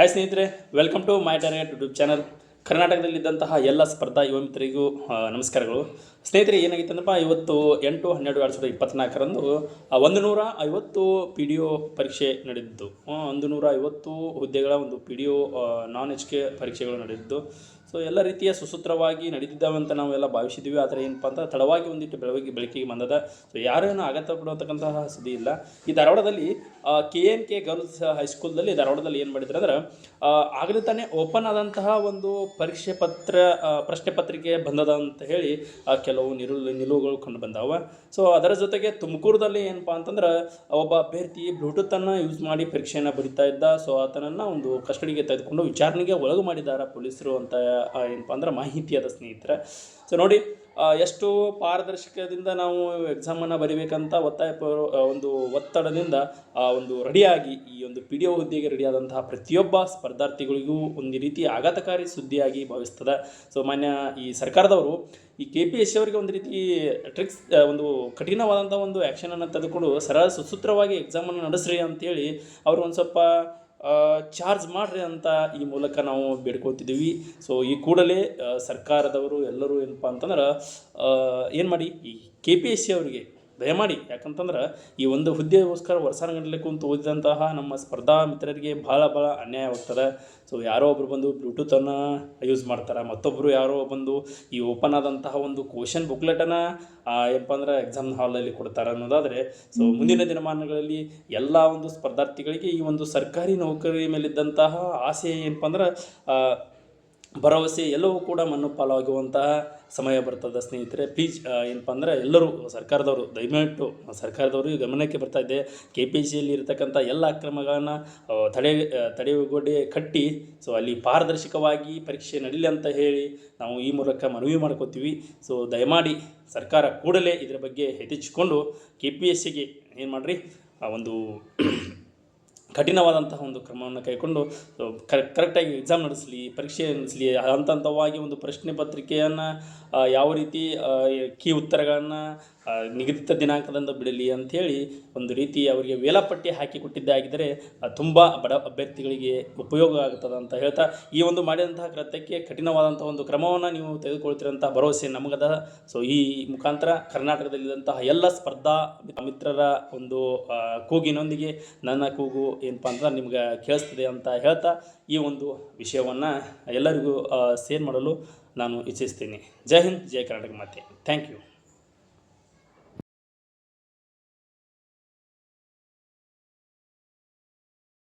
Hi ಸ್ನೇಹಿತರೆ welcome to my target YouTube channel ಕರ್ನಾಟಕದಲ್ಲಿದ್ದಂತಹ ಎಲ್ಲ ಸ್ಪರ್ಧಾ ಯುವ ಮಿತ್ರರಿಗೂ ನಮಸ್ಕಾರಗಳು. ಸ್ನೇಹಿತರೆ ಏನಾಗಿತ್ತು ಅಂದ್ರಪ್ಪ ಇವತ್ತು ಎಂಟು, ಹನ್ನೆರಡು ಎರಡು ಸಾವಿರದ ಇಪ್ಪತ್ತ್ನಾಲ್ಕರಂದು ಒಂದು ನೂರ ಐವತ್ತು ಪಿ ಡಿ ಒ ಪರೀಕ್ಷೆ ನಡೆದಿದ್ದು ಒಂದು ನೂರ ಐವತ್ತು ಹುದ್ದೆಗಳ ಒಂದು P D O non H K ಪರೀಕ್ಷೆಗಳು ನಡೆದಿದ್ದು ಸೊ ಎಲ್ಲ ರೀತಿಯ ಸುಸೂತ್ರವಾಗಿ ನಡೆದಿದ್ದಾವೆ ಅಂತ ನಾವೆಲ್ಲ ಭಾವಿಸಿದ್ದೀವಿ. ಆದರೆ ಏನಪ್ಪ ಅಂತ ತಡವಾಗಿ ಒಂದಿಟ್ಟು ಬೆಳವಣಿಗೆ ಬೆಳಕಿಗೆ ಬಂದದ. ಸೊ ಯಾರೇನು ಅಗತ್ಯ ಪಡುವಂತಕ್ಕಂತಹ ಸುದ್ದಿ ಇಲ್ಲ. ಈ ಧಾರವಾಡದಲ್ಲಿ ಕೆ ಎನ್ ಕೆ ಗರ್ಲ್ಸ್ ಹೈಸ್ಕೂಲ್ದಲ್ಲಿ ಧಾರವಾಡದಲ್ಲಿ ಏನು ಮಾಡಿದ್ರು ಅಂದ್ರೆ ಆಗಲೇ ತಾನೇ ಓಪನ್ ಆದಂತಹ ಒಂದು ಪರೀಕ್ಷೆ ಪತ್ರ ಪ್ರಶ್ನೆ ಪತ್ರಿಕೆ ಬಂದದ ಅಂತ ಹೇಳಿ ಕೆಲವು ನಿರು, ನಿಲುವುಗಳು ಕಂಡು ಬಂದಾವ. ಸೊ ಅದರ ಜೊತೆಗೆ ತುಮಕೂರದಲ್ಲಿ ಏನಪ್ಪ ಅಂತಂದ್ರೆ, ಒಬ್ಬ ಅಭ್ಯರ್ಥಿ ಬ್ಲೂಟೂತನ್ನು ಯೂಸ್ ಮಾಡಿ ಪರೀಕ್ಷೆಯನ್ನು ಬರಿತಾ ಇದ್ದ. ಸೊ ಆತನನ್ನು ಒಂದು ಕಸ್ಟಡಿಗೆ ತೆಗೆದುಕೊಂಡು ವಿಚಾರಣೆಗೆ ಒಳಗು ಮಾಡಿದ್ದಾರೆ ಪೊಲೀಸರು ಅಂತ ಏನಪ್ಪ ಅಂದ್ರೆ ಮಾಹಿತಿಯಾದ ಸ್ನೇಹಿತರೆ. ಸೊ ನೋಡಿ ಎಷ್ಟು ಪಾರದರ್ಶಕದಿಂದ ನಾವು ಎಕ್ಸಾಮನ್ನು ಬರಿಬೇಕಂತ ಒತ್ತಾಯ ಒಂದು ಒತ್ತಡದಿಂದ ಒಂದು ರೆಡಿಯಾಗಿ ಈ ಒಂದು ಪಿ ಡಿ ಒ ಹುದ್ದೆಗೆ ರೆಡಿಯಾದಂತಹ ಪ್ರತಿಯೊಬ್ಬ ಸ್ಪರ್ಧಾರ್ಥಿಗಳಿಗೂ ಒಂದು ರೀತಿ ಆಘಾತಕಾರಿ ಸುದ್ದಿಯಾಗಿ ಭಾವಿಸ್ತದೆ. ಸೊ ಮಾನ್ಯ ಈ ಸರ್ಕಾರದವರು ಈ ಕೆ ಪಿ ಎಸ್ ಅವರಿಗೆ ಒಂದು ರೀತಿ ಟ್ರಿಕ್ಸ್ ಒಂದು ಕಠಿಣವಾದಂಥ ಒಂದು ಆ್ಯಕ್ಷನನ್ನು ತೆಗೆದುಕೊಂಡು ಸರಳ ಸುಸೂತ್ರವಾಗಿ ಎಕ್ಸಾಮನ್ನು ನಡೆಸ್ರಿ ಅಂತೇಳಿ ಅವರು ಒಂದು ಸ್ವಲ್ಪ ಚಾರ್ಜ್ ಮಾಡಿರಿ ಅಂತ ಈ ಮೂಲಕ ನಾವು ಬೇಡ್ಕೊತಿದ್ದೀವಿ. ಸೊ ಈ ಕೂಡಲೇ ಸರ್ಕಾರದವರು ಎಲ್ಲರೂ ಏನಪ್ಪ ಅಂತಂದ್ರೆ ಏನು ಮಾಡಿ ಈ ಕೆ ಪಿ ಎಸ್ ಸಿ ಅವರಿಗೆ ದಯಮಾಡಿ ಯಾಕಂತಂದ್ರೆ ಈ ಒಂದು ಹುದ್ದೆಗೋಸ್ಕರ ವರ್ಷಾನುಗಟ್ಟಲೆ ಕುಂತು ಓದಿದಂತಹ ನಮ್ಮ ಸ್ಪರ್ಧಾ ಮಿತ್ರರಿಗೆ ಭಾಳ ಭಾಳ ಅನ್ಯಾಯವಾಗ್ತದೆ ಸೊ ಯಾರೋ ಒಬ್ರು ಬಂದು ಬ್ಲೂಟೂತನ್ನು ಯೂಸ್ ಮಾಡ್ತಾರೆ. ಮತ್ತೊಬ್ಬರು ಯಾರೋ ಬಂದು ಈ ಓಪನ್ ಆದಂತಹ ಒಂದು ಕ್ವಶನ್ ಬುಕ್ಲೆಟನ್ನು ಏನಪ್ಪ ಅಂದ್ರೆ ಎಕ್ಸಾಮ್ ಹಾಲಲ್ಲಿ ಕೊಡ್ತಾರೆ ಅನ್ನೋದಾದರೆ ಸೊ ಮುಂದಿನ ದಿನಮಾನಗಳಲ್ಲಿ ಎಲ್ಲ ಒಂದು ಸ್ಪರ್ಧಾರ್ಥಿಗಳಿಗೆ ಈ ಒಂದು ಸರ್ಕಾರಿ ನೌಕರಿ ಮೇಲಿದ್ದಂತಹ ಆಸೆ ಏನಪ್ಪ ಅಂದ್ರೆ ಭರವಸೆ ಎಲ್ಲವೂ ಕೂಡ ಮಣ್ಣು ಪಾಲಾಗುವಂತಹ ಸಮಯ ಬರ್ತದೆ ಸ್ನೇಹಿತರೆ. ಪ್ಲೀಸ್ ಏನಪ್ಪ ಅಂದರೆ ಎಲ್ಲರೂ ಸರ್ಕಾರದವರು, ದಯವಿಟ್ಟು ಸರ್ಕಾರದವರು ಗಮನಕ್ಕೆ ಬರ್ತಾ ಇದೆ. ಕೆ ಪಿ ಸಿಯಲ್ಲಿ ಇರತಕ್ಕಂಥ ಎಲ್ಲ ಅಕ್ರಮಗಳನ್ನು ತಡೆ ತಡೆಗೋಡೆ ಕಟ್ಟಿ, ಸೊ ಅಲ್ಲಿ ಪಾರದರ್ಶಕವಾಗಿ ಪರೀಕ್ಷೆ ನಡೀಲಿ ಅಂತ ಹೇಳಿ ನಾವು ಈ ಮೂಲಕ ಮನವಿ ಮಾಡ್ಕೋತೀವಿ. ಸೊ ದಯಮಾಡಿ ಸರ್ಕಾರ ಕೂಡಲೇ ಇದರ ಬಗ್ಗೆ ಎಚ್ಚೆತ್ತುಕೊಂಡು ಕೆ ಪಿ ಎಸ್ ಸಿಗೆ ಏನು ಮಾಡಿರಿ? ಆ, ಒಂದು ಕಠಿಣವಾದಂತಹ ಒಂದು ಕ್ರಮವನ್ನು ಕೈಗೊಂಡು ಕರೆಕ್ಟಾಗಿ ಎಕ್ಸಾಮ್ ನಡೆಸಲಿ, ಪರೀಕ್ಷೆ ನಡೆಸಲಿ ಹಂತ ಹಂತವಾಗಿ ಒಂದು ಪ್ರಶ್ನೆ ಪತ್ರಿಕೆಯನ್ನು ಯಾವ ರೀತಿ ಕೀ ಉತ್ತರಗಳನ್ನು ನಿಗದಿತ ದಿನಾಂಕದಂದು ಬಿಡಲಿ ಅಂಥೇಳಿ ಒಂದು ರೀತಿ ಅವರಿಗೆ ವೇಳಾಪಟ್ಟಿ ಹಾಕಿ ಕೊಟ್ಟಿದ್ದಾಗಿದ್ದರೆ ತುಂಬ ಬಡ ಅಭ್ಯರ್ಥಿಗಳಿಗೆ ಉಪಯೋಗ ಆಗ್ತದೆ ಅಂತ ಹೇಳ್ತಾ, ಈ ಒಂದು ಮಾಡಿದಂತಹ ಕೃತ್ಯಕ್ಕೆ ಕಠಿಣವಾದಂಥ ಒಂದು ಕ್ರಮವನ್ನು ನೀವು ತೆಗೆದುಕೊಳ್ತಿರೋಂಥ ಭರವಸೆ ನಮಗದ. ಸೊ ಈ ಮುಖಾಂತರ ಕರ್ನಾಟಕದಲ್ಲಿದ್ದಂತಹ ಎಲ್ಲ ಸ್ಪರ್ಧಾ ಮಿತ್ರರ ಒಂದು ಕೂಗಿನೊಂದಿಗೆ ನನ್ನ ಕೂಗು ಏನಪ್ಪ ಅಂದ್ರೆ ನಿಮ್ಗೆ ಕೇಳಿಸ್ತದೆ ಅಂತ ಹೇಳ್ತಾ, ಈ ಒಂದು ವಿಷಯವನ್ನು ಎಲ್ಲರಿಗೂ ಸೇರ್ ಮಾಡಲು ನಾನು ಇಚ್ಛಿಸ್ತೀನಿ. ಜೈ ಹಿಂದ್, ಜೈ ಕರ್ನಾಟಕ ಮಾತೆ. Thank you